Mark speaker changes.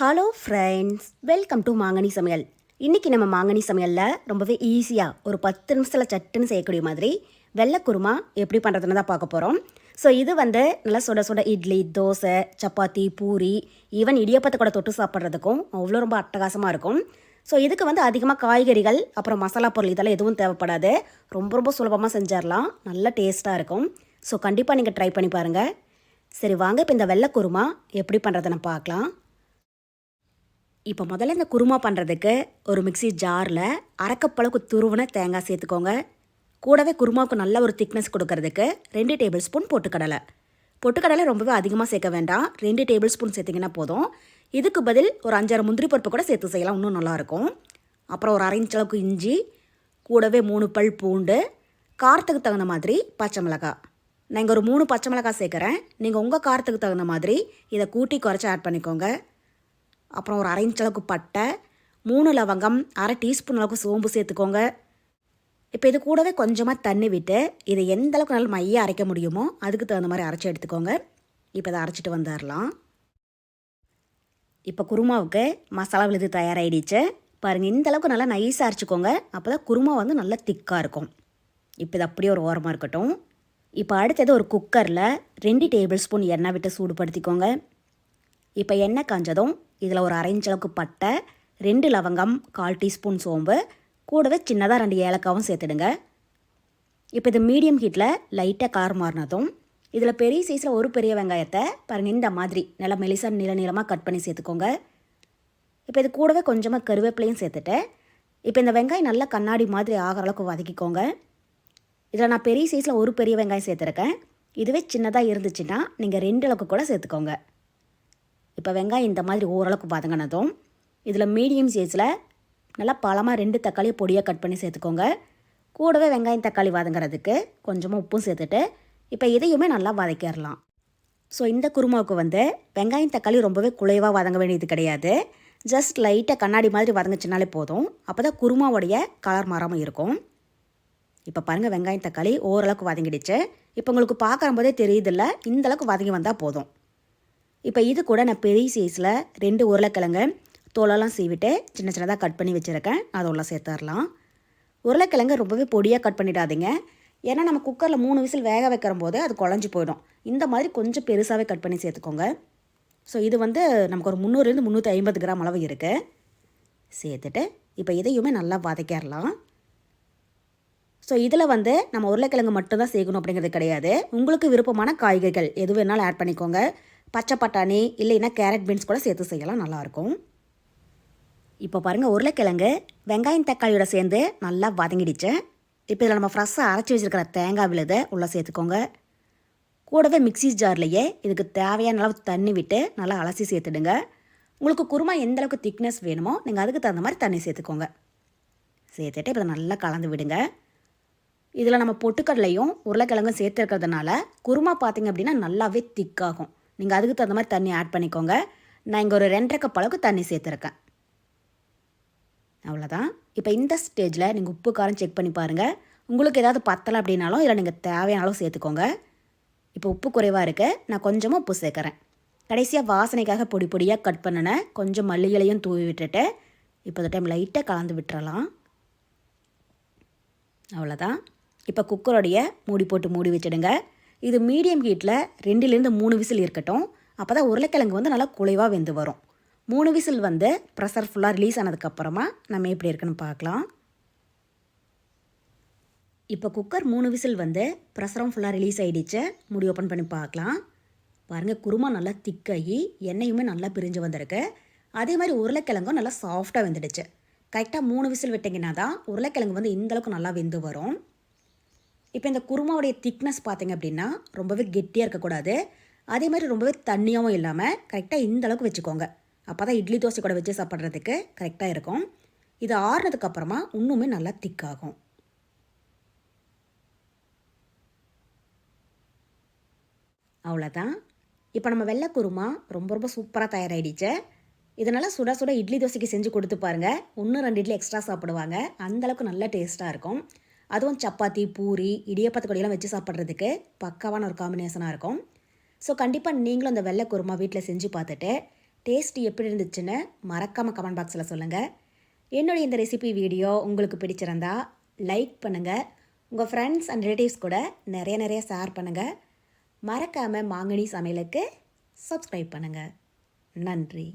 Speaker 1: Hello friends welcome to மாங்கனி சமையல் இன்றைக்கி நம்ம மாங்கனி சமையலில் ரொம்பவே ஈஸியாக ஒரு பத்து நிமிஷத்தில் சட்டுன்னு செய்யக்கூடிய மாதிரி வெள்ளைக்குருமா எப்படி பண்ணுறதுன்னு தான் பார்க்க போகிறோம் ஸோ இது வந்து நல்லா சுட சுட இட்லி தோசை சப்பாத்தி பூரி ஈவன் இடியப்பத்தை கூட தொட்டு சாப்பிட்றதுக்கும் அவ்வளோ ரொம்ப அட்டகாசமாக இருக்கும். ஸோ இதுக்கு வந்து அதிகமாக காய்கறிகள் அப்புறம் மசாலா பொருள் இதெல்லாம் எதுவும் தேவைப்படாது. ரொம்ப ரொம்ப சுலபமாக செஞ்சிடலாம். நல்ல டேஸ்ட்டாக இருக்கும். ஸோ கண்டிப்பாக நீங்கள் ட்ரை பண்ணி பாருங்கள் சரி வாங்க இப்போ இந்த வெள்ளைக்குருமா எப்படி பண்ணுறதுன்னு பார்க்கலாம். இப்போ முதல்ல இந்த குருமா பண்ணுறதுக்கு ஒரு மிக்ஸி ஜாரில் அரைக்கப்பளவுக்கு துருவன தேங்காய் சேர்த்துக்கோங்க. கூடவே குருமாவுக்கு நல்ல ஒரு திக்னஸ் கொடுக்கறதுக்கு ரெண்டு டேபிள் ஸ்பூன் பொட்டுக்கடலை. பொட்டுக்கடலை ரொம்பவே அதிகமாக சேர்க்க வேண்டாம். ரெண்டு டேபிள் ஸ்பூன் சேர்த்திங்கன்னா போதும். இதுக்கு பதில் ஒரு அஞ்சாறு முந்திரி பருப்பு கூட சேர்த்து செய்யலாம். இன்னும் நல்லாயிருக்கும் அப்புறம் ஒரு அரை இன்ச் அளவுக்கு இஞ்சி கூடவே மூணு பல் பூண்டு காரத்துக்கு தகுந்த மாதிரி பச்சை மிளகாய் நான் இங்கே ஒரு மூணு பச்சை மிளகாய் சேர்க்குறேன். நீங்கள் உங்கள் காரத்துக்கு தகுந்த மாதிரி இதை கூட்டி குறைச்சி ஆட் பண்ணிக்கோங்க. அப்புறம் ஒரு அரை அளவுக்கு பட்டை மூணு லவங்கம் அரை டீஸ்பூன் அளவுக்கு சோம்பு சேர்த்துக்கோங்க. இப்போ இது கூடவே கொஞ்சமாக தண்ணி விட்டு இதை எந்த அளவுக்கு நல்லா மையாக அரைக்க முடியுமோ அதுக்கு தகுந்த மாதிரி அரைச்சி எடுத்துக்கோங்க. இப்போ இதை அரைச்சிட்டு வந்துடலாம். இப்போ குருமாவுக்கு மசாலா விழுது தயாராகிடுச்சு பாருங்கள் இந்த அளவுக்கு நல்லா நைஸாக அரைச்சிக்கோங்க. அப்போ தான் குருமா வந்து நல்லா திக்காக இருக்கும். இப்போ இது அப்படியே ஒரு ஓரமாக இருக்கட்டும். இப்போ அடுத்தது ஒரு குக்கரில் ரெண்டு டேபிள் ஸ்பூன் எண்ணெய் விட்டு சூடுபடுத்திக்கோங்க. இப்போ எண்ணெய் காஞ்சதும் இதில் ஒரு அரைஞ்ச் அளவுக்கு பட்டை ரெண்டு லவங்கம் கால் டீஸ்பூன் சோம்பு கூடவே சின்னதாக ரெண்டு ஏலக்காவும் சேர்த்துடுங்க. இப்போ இது மீடியம் ஹீட்டில் லைட்டாக கார் மாறினதும் இதில் பெரிய சைஸில் ஒரு பெரிய வெங்காயத்தை பாருங்கள் இந்த மாதிரி நல்லா மெலிசா நீள நீளமாக கட் பண்ணி சேர்த்துக்கோங்க. இப்போ இது கூடவே கொஞ்சமாக கருவேப்பிலையும் சேர்த்துட்டேன் இப்போ இந்த வெங்காயம் நல்லா கண்ணாடி மாதிரி ஆகிற அளவுக்கு வதக்கிக்கோங்க. இதில் நான் பெரிய சைஸில் ஒரு பெரிய வெங்காயம் சேர்த்துருக்கேன். இதுவே சின்னதாக இருந்துச்சுன்னா நீங்கள் ரெண்டு அளவுக்கு கூட சேர்த்துக்கோங்க. இப்போ வெங்காயம் இந்த மாதிரி ஓரளவுக்கு வதங்கினதும் இதில் மீடியம் சைஸில் நல்லா பழமாக ரெண்டு தக்காளியை பொடியாக கட் பண்ணி சேர்த்துக்கோங்க. கூடவே வெங்காயம் தக்காளி வதங்குறதுக்கு கொஞ்சமாக உப்பும் சேர்த்துட்டு இப்போ இதையுமே நல்லா வதக்கிடலாம். ஸோ இந்த குருமாவுக்கு வந்து வெங்காயம் தக்காளி ரொம்பவே குலைவாக வதங்க வேண்டியது கிடையாது. ஜஸ்ட் லைட்டாக கண்ணாடி மாதிரி வதங்குச்சுனாலே போதும். அப்போ தான் குருமாவுடைய கலர் மாறாமல் இருக்கும். இப்போ பாருங்கள் வெங்காயம் தக்காளி ஓரளவுக்கு வதங்கிடுச்சு. இப்போ உங்களுக்கு பார்க்கும்போதே தெரியுதில்ல இந்த அளவுக்கு வதங்கி வந்தால் போதும். இப்போ இது கூட நான் பெரிய சைஸில் ரெண்டு உருளைக்கிழங்கு தோலெல்லாம் சீவிட்டு சின்ன சின்னதாக கட் பண்ணி வச்சுருக்கேன். அதெல்லாம் சேர்த்துடலாம். உருளைக்கிழங்கு ரொம்பவே பொடியாக கட் பண்ணிடாதீங்க. ஏன்னா நம்ம குக்கரில் மூணு விசில் வேக வைக்கிற போது அது குழஞ்சி போயிடும். இந்த மாதிரி கொஞ்சம் பெருசாகவே கட் பண்ணி சேர்த்துக்கோங்க. ஸோ இது வந்து நமக்கு ஒரு முந்நூறுலேருந்து முந்நூற்றி ஐம்பது கிராம் அளவு இருக்குது சேர்த்துட்டு இப்போ இதையுமே நல்லா வதக்கிடலாம். ஸோ இதில் வந்து நம்ம உருளைக்கிழங்கு மட்டும்தான் சேர்க்கணும் அப்படிங்கிறது கிடையாது. உங்களுக்கு விருப்பமான காய்கறிகள் எது வேணாலும் ஆட் பண்ணிக்கோங்க. பச்சை பட்டாணி இல்லைன்னா கேரட் பீன்ஸ் கூட சேர்த்து செய்யலாம் நல்லாயிருக்கும். இப்போ பாருங்கள் உருளைக்கிழங்கு வெங்காயம் தக்காளியோட சேர்ந்து நல்லா வதங்கிடுச்சேன் இப்போ இதில் நம்ம ஃப்ரெஷ்ஷாக அரைச்சி வச்சுருக்கிற தேங்காய் விழுதை உள்ளே சேர்த்துக்கோங்க. கூடவே மிக்ஸி ஜார்லேயே இதுக்கு தேவையான அளவு தண்ணி விட்டு நல்லா அலசி சேர்த்துடுங்க. உங்களுக்கு குருமா எந்த அளவுக்கு திக்னஸ் வேணுமோ நீங்கள் அதுக்கு தகுந்த மாதிரி தண்ணி சேர்த்துக்கோங்க. சேர்த்துட்டு இப்போ நல்லா கலந்து விடுங்க. இதில் நம்ம பொட்டுக்கடலையும் உருளைக்கிழங்கும் சேர்த்துருக்கிறதுனால குருமா பார்த்திங்க அப்படின்னா நல்லாவே திக்காகும் நீங்கள் அதுக்கு தகுந்த மாதிரி தண்ணி ஆட் பண்ணிக்கோங்க. நான் இங்கே ஒரு ரெண்டரை கப் அளவுக்கு தண்ணி சேர்த்துருக்கேன். அவ்வளோதான் இப்போ இந்த ஸ்டேஜில் நீங்கள் உப்பு காரம் செக் பண்ணி பாருங்கள் உங்களுக்கு ஏதாவது பத்தலை அப்படின்னாலும் இதில் நீங்கள் தேவையான அளவு சேர்த்துக்கோங்க. இப்போ உப்பு குறைவாக இருக்குது நான் கொஞ்சமாக உப்பு சேர்க்குறேன். கடைசியாக வாசனைக்காக பொடி பொடியாக கட் பண்ணினேன் கொஞ்சம் மல்லிகளையும் தூவி விட்டுட்டு இப்போ இந்த டைம் லைட்டாக கலந்து விட்டுறலாம். அவ்வளோதான் இப்போ குக்கரோடைய மூடி போட்டு மூடி வச்சிடுங்க. இது மீடியம் ஹீட்டில் ரெண்டுலேருந்து மூணு விசில் இருக்கட்டும். அப்போ தான் உருளைக்கிழங்கு வந்து நல்லா குலைவாக வெந்து வரும். மூணு விசில் வந்து ப்ரெஷர் ஃபுல்லாக ரிலீஸ் ஆனதுக்கப்புறமா நம்ம எப்படி இருக்குன்னு பார்க்கலாம். இப்போ குக்கர் மூணு விசில் வந்து ப்ரெஷரும் ஃபுல்லாக ரிலீஸ் ஆகிடுச்சு முடி ஓப்பன் பண்ணி பார்க்கலாம். பாருங்கள் குருமா நல்லா திக்காகி எண்ணெயுமே நல்லா பிரிஞ்சு வந்திருக்கு. அதே மாதிரி உருளைக்கிழங்கும் நல்லா சாஃப்டாக வெந்துடுச்சு. கரெக்டாக மூணு விசில் விட்டிங்கன்னா தான் உருளைக்கிழங்கு வந்து இந்தளவுக்கு நல்லா வெந்து வரும். இப்போ இந்த குருமாவுடைய திக்னஸ் பார்த்தீங்க அப்படின்னா ரொம்பவே கெட்டியாக இருக்கக்கூடாது. அதே மாதிரி ரொம்பவே தண்ணியாகவும் இல்லாமல் கரெக்டாக இந்த அளவுக்கு வச்சுக்கோங்க. அப்போ தான் இட்லி தோசை கூட வச்சு சாப்பிட்றதுக்கு கரெக்டாக இருக்கும். இது ஆறுனதுக்கப்புறமா இன்னுமே நல்லா திக்காகும் அவ்வளோதான் இப்போ நம்ம வெள்ளை குருமா ரொம்ப ரொம்ப சூப்பராக தயாராகிடுச்சு இதனால் சுட சுட இட்லி தோசைக்கு செஞ்சு கொடுத்து பாருங்கள் இன்னும் ரெண்டு இட்லி எக்ஸ்ட்ரா சாப்பிடுவாங்க. அந்தளவுக்கு நல்ல டேஸ்ட்டாக இருக்கும். அதுவும் சப்பாத்தி பூரி இடியப்பத்து கொடியெல்லாம் வச்சு சாப்பிட்றதுக்கு பக்காவான ஒரு காம்பினேஷனாக இருக்கும். ஸோ கண்டிப்பாக நீங்களும் அந்த வெள்ளை குருமா வீட்டில் செஞ்சு பார்த்துட்டு டேஸ்ட் எப்படி இருந்துச்சுன்னு மறக்காமல் கமெண்ட் பாக்ஸில் சொல்லுங்கள் என்னுடைய இந்த ரெசிபி வீடியோ உங்களுக்கு பிடிச்சிருந்தா லைக் பண்ணுங்கள் உங்கள் ஃப்ரெண்ட்ஸ் அண்ட் ரிலேட்டிவ்ஸ் கூட நிறைய நிறைய ஷேர் பண்ணுங்கள் மறக்காமல் மாங்கனி சமையலுக்கு சப்ஸ்கிரைப் பண்ணுங்கள் நன்றி.